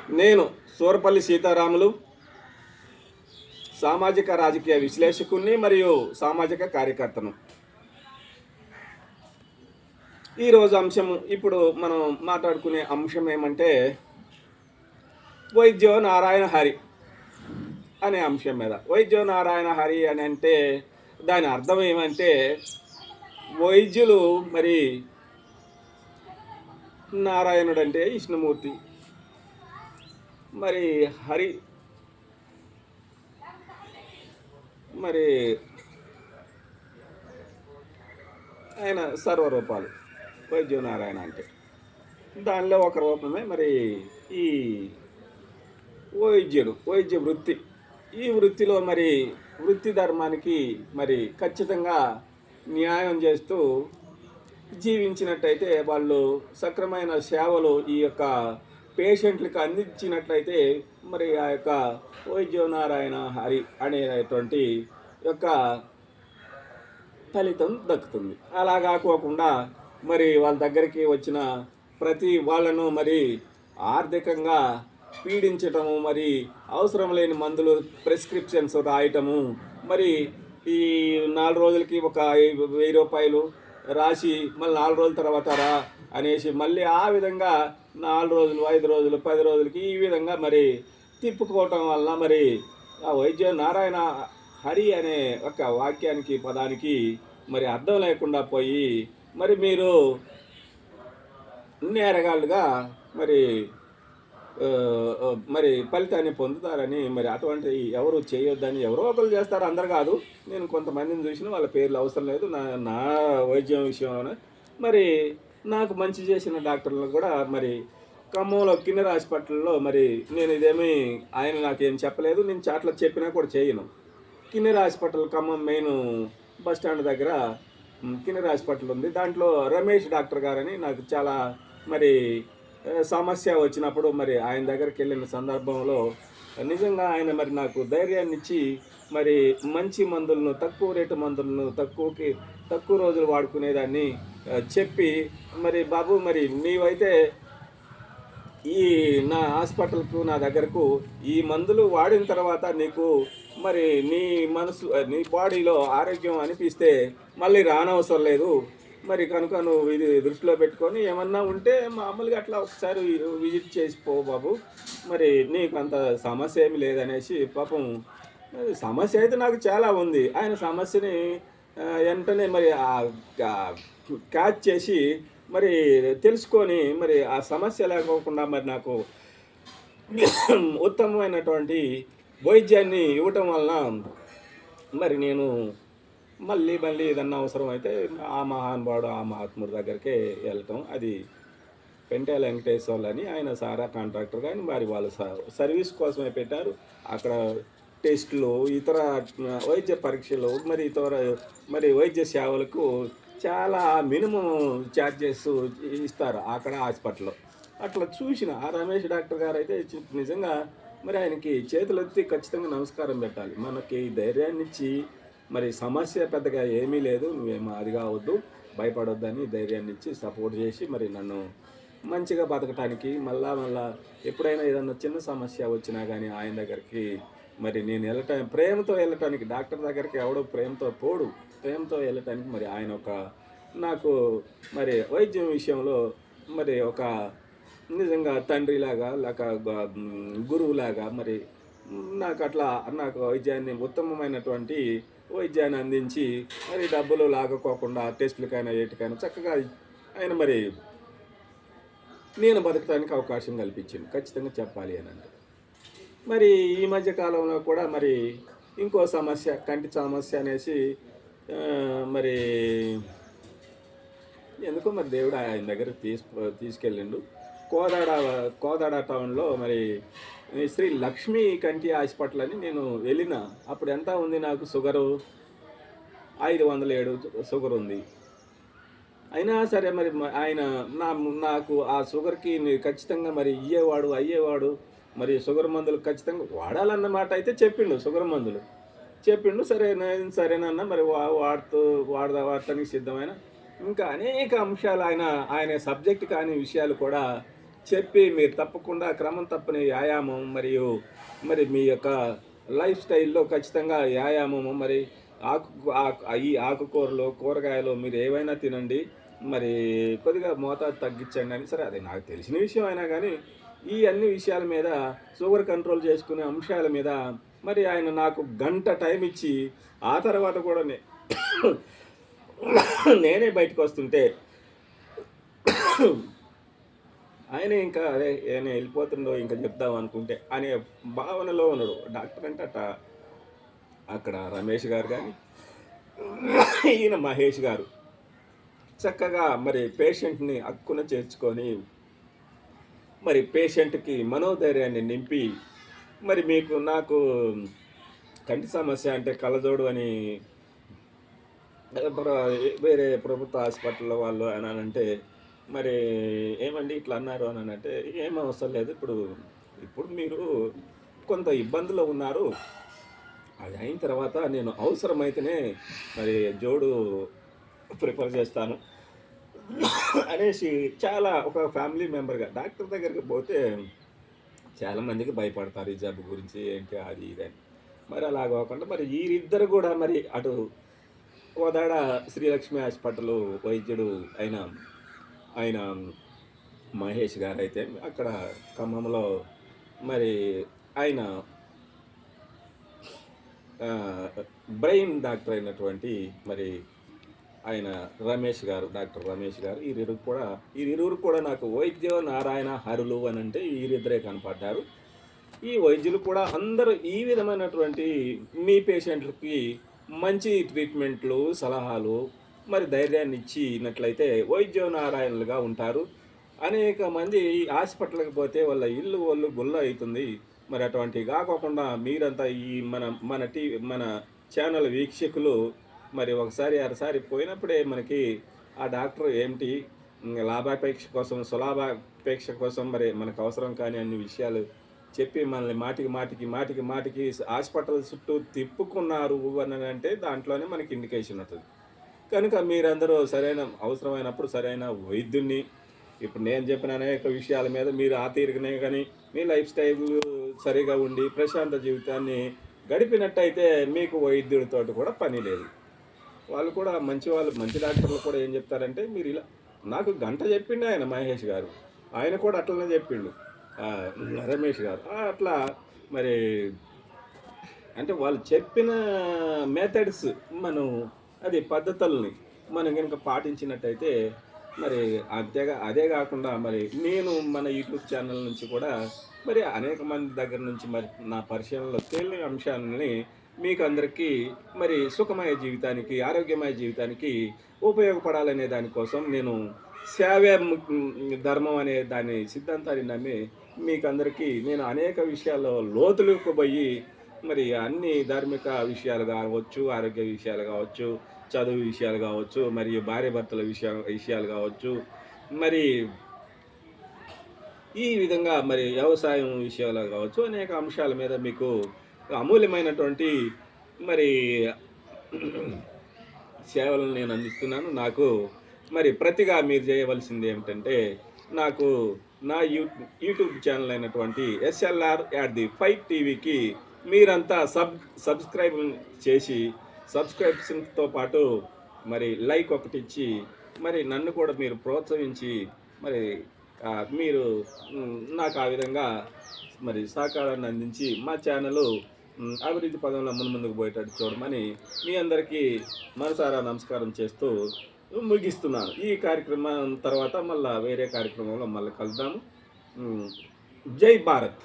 నేను సూరపల్లి సీతారాములు సామాజిక రాజకీయ విశ్లేషకుణ్ణి మరియు సామాజిక కార్యకర్తను. ఈరోజు అంశం ఇప్పుడు మనం మాట్లాడుకునే అంశం ఏమంటే వైద్యో నారాయణ హరి అనే అంశం మీద. వైద్యో నారాయణ హరి అని అంటే దాని అర్థం ఏమంటే వైద్యులు మరి నారాయణుడు అంటే విష్ణుమూర్తి. మరి హరి మరి ఆయన సర్వరూపాలు వైద్యనారాయణ అంటే. దానిలో ఒక రూపమే మరి ఈ వైద్యుడు వైద్య వృత్తి. ఈ వృత్తిలో మరి వృత్తి ధర్మానికి మరి ఖచ్చితంగా న్యాయం చేస్తూ జీవించినట్టయితే వాళ్ళు సక్రమైన సేవలు ఈ యొక్క పేషెంట్లకు అందించినట్లయితే మరి ఆ యొక్క వైద్యనారాయణ హరి అనేటువంటి యొక్క ఫలితం దక్కుతుంది. అలా కాకోకుండా మరి వాళ్ళ దగ్గరికి వచ్చిన ప్రతి వాళ్ళను మరి ఆర్థికంగా పీడించటము మరి అవసరం లేని మందులు ప్రిస్క్రిప్షన్స్ రాయటము మరి ఈ నాలుగు రోజులకి ఒక వెయ్యి రూపాయలు రాసి మళ్ళీ నాలుగు రోజుల తర్వాత రా అనేసి మళ్ళీ ఆ విధంగా నాలుగు రోజులు ఐదు రోజులు పది రోజులకి ఈ విధంగా మరి తిప్పుకోవటం వల్ల మరి ఆ వైద్య నారాయణ హరి అనే ఒక వాక్యానికి పదానికి మరి అర్థం లేకుండా పోయి మరి మీరు నేరగాళ్ళుగా మరి మరి ఫలితాన్ని పొందుతారని మరి అటువంటి ఎవరు చేయొద్దని ఎవరో ఒకరు చేస్తారు అందరు కాదు. నేను కొంతమందిని చూసిన వాళ్ళ పేర్లు అవసరం లేదు. నా నా వైద్యం విషయంలోనే. మరి నాకు మంచి చేసిన డాక్టర్లు కూడా మరి ఖమ్మంలో కిన్నెర హాస్పిటల్లో మరి నేను ఇదేమీ ఆయన నాకేం చెప్పలేదు. నేను చాట్ల చెప్పినా కూడా చేయను. Kinnera hospital Khammam main bus stand దగ్గర కిన్నెర హాస్పిటల్ ఉంది. దాంట్లో రమేష్ డాక్టర్ గారని నాకు చాలా మరి సమస్య వచ్చినప్పుడు మరి ఆయన దగ్గరికి వెళ్ళిన సందర్భంలో నిజంగా ఆయన మరి నాకు ధైర్యాన్ని ఇచ్చి మరి మంచి మందులను తక్కువ రేటు మందులను తక్కువకి తక్కువ రోజులు వాడుకునేదాన్ని చెప్పి మరి బాబు మరి నీవైతే ఈ నా హాస్పిటల్కు నా దగ్గరకు ఈ మందులు వాడిన తర్వాత నీకు మరి నీ మనసు నీ బాడీలో ఆరోగ్యం అనిపిస్తే మళ్ళీ రానవసరం లేదు. మరి కనుక నువ్వు ఇది దృష్టిలో పెట్టుకొని ఏమన్నా ఉంటే మామూలుగా అట్లా ఒకసారి విజిట్ చేసి పో బాబు. మరి నీకు అంత సమస్య ఏమి లేదనేసి పాపం సమస్య అయితే నాకు చాలా ఉంది. ఆయన సమస్యని వెంటనే మరి క్యాచ్ చేసి మరి తెలుసుకొని మరి ఆ సమస్య లేకోకుండా మరి నాకు ఉత్తమమైనటువంటి వైద్యాన్ని ఇవ్వటం వలన మరి నేను మళ్ళీ మళ్ళీ ఏదన్నా అవసరం అయితే ఆ మహానుభావుడు ఆ మహాత్ముడి దగ్గరికే వెళ్ళటం. అది పెంటేల వెంకటేశ్వర్లు అని ఆయన సారా కాంట్రాక్టర్ కానీ మరి వాళ్ళు స- సర్వీస్ కోసమే పెట్టారు. అక్కడ టెస్టులు ఇతర వైద్య పరీక్షలు మరి ఇతర మరి వైద్య సేవలకు చాలా మినిమం ఛార్జెస్ ఇస్తారు అక్కడ హాస్పిటల్లో. అట్లా చూసిన ఆ రమేష్ డాక్టర్ గారు అయితే నిజంగా మరి ఆయనకి చేతులెత్తి ఖచ్చితంగా నమస్కారం పెట్టాలి. మనకి ధైర్యాన్నిచ్చి మరి సమస్య పెద్దగా ఏమీ లేదు. నువ్వేమో అది కావద్దు భయపడొద్దని ధైర్యాన్ని ఇచ్చి సపోర్ట్ చేసి మరి నన్ను మంచిగా బతకటానికి మళ్ళా మళ్ళా ఎప్పుడైనా ఏదన్నా చిన్న సమస్య వచ్చినా కానీ ఆయన దగ్గరికి మరి నేను వెళ్ళటం ప్రేమతో వెళ్ళటానికి డాక్టర్ దగ్గరికి ఎవడో ప్రేమతో పోడు. ప్రేమతో వెళ్ళటానికి మరి ఆయన ఒక నాకు మరి వైద్యం విషయంలో మరి ఒక నిజంగా తండ్రిలాగా లేక గురువులాగా మరి నాకు అట్లా నాకు వైద్యాన్ని ఉత్తమమైనటువంటి వైద్యాన్ని అందించి మరి డబ్బులు లాగకోకుండా టెస్టులకైనా ఏటికైనా చక్కగా ఆయన మరి నేను బతకడానికి అవకాశం కల్పించింది. ఖచ్చితంగా చెప్పాలి అని అంటే. మరి ఈ మధ్య కాలంలో కూడా మరి ఇంకో సమస్య కంటి సమస్య అనేసి మరి ఎందుకో మరి దేవుడు ఆయన దగ్గర తీసు తీసుకెళ్ళిండు. కోదాడ కోదాడ టౌన్లో మరి శ్రీ లక్ష్మీ కంటి హాస్పిటల్ అని నేను వెళ్ళిన. అప్పుడు ఎంత ఉంది నాకు షుగరు? ఐదు వందల ఏడు షుగర్ ఉంది. అయినా సరే మరి ఆయన నా నాకు ఆ షుగర్కి ఖచ్చితంగా మరి ఇయ్యేవాడు అయ్యేవాడు మరి షుగర్ మందులు ఖచ్చితంగా వాడాలన్నమాట అయితే చెప్పిండు షుగర్ మందులు. చెప్పిండు సరే నేను సరేనన్న మరి వా- వాడుతూ వాడదా వాడటానికి సిద్ధమైన. ఇంకా అనేక అంశాలు ఆయన ఆయన సబ్జెక్ట్ కాని విషయాలు కూడా చెప్పి మీరు తప్పకుండా క్రమం తప్పని వ్యాయామం మరియు మరి మీ యొక్క లైఫ్ స్టైల్లో ఖచ్చితంగా వ్యాయామము మరి ఆకు ఆకు ఈ ఆకుకూరలు కూరగాయలు మీరు ఏవైనా తినండి మరి కొద్దిగా మోతాదు తగ్గించండి అని. సరే అది నాకు తెలిసిన విషయం అయినా కానీ ఈ అన్ని విషయాల మీద షుగర్ కంట్రోల్ చేసుకునే అంశాల మీద మరి ఆయన నాకు గంట టైం ఇచ్చి ఆ తర్వాత కూడా నేనే బయటకు వస్తుంటే ఆయన ఇంకా అదే ఆయన వెళ్ళిపోతుండో ఇంకా చెప్దాం అనుకుంటే అనే భావనలో ఉన్నాడు. డాక్టర్ అంటే అట అక్కడ రమేష్ గారు కానీ ఈయన మహేష్ గారు చక్కగా మరి పేషెంట్ని అక్కున చేర్చుకొని మరి పేషెంట్కి మనోధైర్యాన్ని నింపి మరి మీకు నాకు కంటి సమస్య అంటే కలజోడు అని వేరే ప్రభుత్వ హాస్పిటల్లో వాళ్ళు అని అంటే మరి ఏమండి ఇట్లా అన్నారు అని అంటే ఏం అవసరం లేదు ఇప్పుడు ఇప్పుడు మీరు కొంత ఇబ్బందులు ఉన్నారు. అది అయిన తర్వాత నేను అవసరమైతేనే మరి జోడు ప్రిఫర్ చేస్తాను. అనేసి చాలా ఒక ఫ్యామిలీ మెంబర్గా డాక్టర్ దగ్గరికి పోతే చాలా మందికి భయపడతారు ఈ జబ్బు గురించి ఏంటి అది ఇది అని. మరి అలా కాకుండా మరి వీరిద్దరు కూడా మరి అటు కోదాడ శ్రీలక్ష్మి హాస్పిటల్ వైద్యుడు అయిన ఆయన మహేష్ గారు అయితే అక్కడ ఖమ్మంలో మరి ఆయన బ్రెయిన్ డాక్టర్ అయినటువంటి మరి ఆయన రమేష్ గారు డాక్టర్ రమేష్ గారు వీరిరు కూడా వీరిరువురు కూడా నాకు వైద్య నారాయణ హరులు అని అంటే వీరిద్దరే కనపడ్డారు. ఈ వైద్యులు కూడా అందరూ ఈ విధమైనటువంటి మీ పేషెంట్లకి మంచి ట్రీట్మెంట్లు సలహాలు మరి ధైర్యాన్ని ఇచ్చినట్లయితే వైద్యనారాయణలుగా ఉంటారు. అనేక మంది హాస్పిటల్కి పోతే వాళ్ళ ఇల్లు వాళ్ళు గుల్ల అవుతుంది. మరి అటువంటి కాకోకుండా మీరంతా ఈ మన మన టీవీ మన ఛానల్ వీక్షకులు మరి ఒకసారి అరసారి పోయినప్పుడే మనకి ఆ డాక్టర్ ఏమిటి? లాభాపేక్ష కోసం సులాభాపేక్ష కోసం మరి మనకు అవసరం కాని అన్ని విషయాలు చెప్పి మనల్ని మాటికి మాటికి మాటికి మాటికి హాస్పిటల్ చుట్టూ తిప్పుకున్నారు అని అంటే దాంట్లోనే మనకి ఇండికేషన్ ఉంటుంది కనుక మీరందరూ సరైన అవసరమైనప్పుడు సరైన వైద్యుణ్ణి. ఇప్పుడు నేను చెప్పిన అనేక విషయాల మీద మీరు ఆ తీరుగానే కానీ మీ లైఫ్ స్టైల్ సరిగా ఉండి ప్రశాంత జీవితాన్ని గడిపినట్టయితే మీకు వైద్యుడితో కూడా పని లేదు. వాళ్ళు కూడా మంచి వాళ్ళు మంచి డాక్టర్లు కూడా ఏం చెప్తారంటే మీరు ఇలా నాకు గంట చెప్పిండు ఆయన మహేష్ గారు. ఆయన కూడా అట్లనే చెప్పిండు. రమేష్ గారు. అట్లా మరి అంటే వాళ్ళు చెప్పిన మెథడ్స్ మనం అది పద్ధతుల్ని మనం కనుక పాటించినట్టయితే మరి అంతేగా అదే కాకుండా మరి నేను మన యూట్యూబ్ ఛానల్ నుంచి కూడా మరి అనేక మంది దగ్గర నుంచి మరి నా పరిశీలనలో తేలిన అంశాలని మీకు అందరికీ మరి సుఖమయ జీవితానికి ఆరోగ్యమయ జీవితానికి ఉపయోగపడాలనే దానికోసం నేను సేవే ధర్మం అనే దాని సిద్ధాంతాన్ని నమ్మి మీకు అందరికీ నేను అనేక విషయాల్లో లోతులకు పోయి మరి అన్ని ధార్మిక విషయాలు కావచ్చు ఆరోగ్య విషయాలు కావచ్చు చదువు విషయాలు కావచ్చు మరియు భార్య భర్తల విషయ విషయాలు కావచ్చు. మరి ఈ విధంగా మరి వ్యవసాయం విషయాలు కావచ్చు అనేక అంశాల మీద మీకు అమూల్యమైనటువంటి మరి సేవలను నేను అందిస్తున్నాను. నాకు మరి ప్రతిగా మీరు చేయవలసింది ఏమిటంటే నాకు నా యూ యూట్యూబ్ ఛానల్ అయినటువంటి ఎస్ఎల్ఆర్ యాట్ ది ఫైవ్ టీవీకి మీరంతా సబ్ సబ్స్క్రైబ్ చేసి సబ్స్క్రిప్షన్తో పాటు మరి లైక్ ఒకటి ఇచ్చి మరి నన్ను కూడా మీరు ప్రోత్సహించి మరి మీరు నాకు ఆ విధంగా మరి సహకారాన్ని అందించి మా ఛానల్ అభివృద్ధి పదంలో ముందు ముందుకు పోయేటట్టు చూడమని మీ అందరికీ మనసారా నమస్కారం చేస్తూ ముగిస్తున్నాను. ఈ కార్యక్రమం తర్వాత మళ్ళీ వేరే కార్యక్రమంలో మళ్ళీ కలుద్దాము. జై భారత్.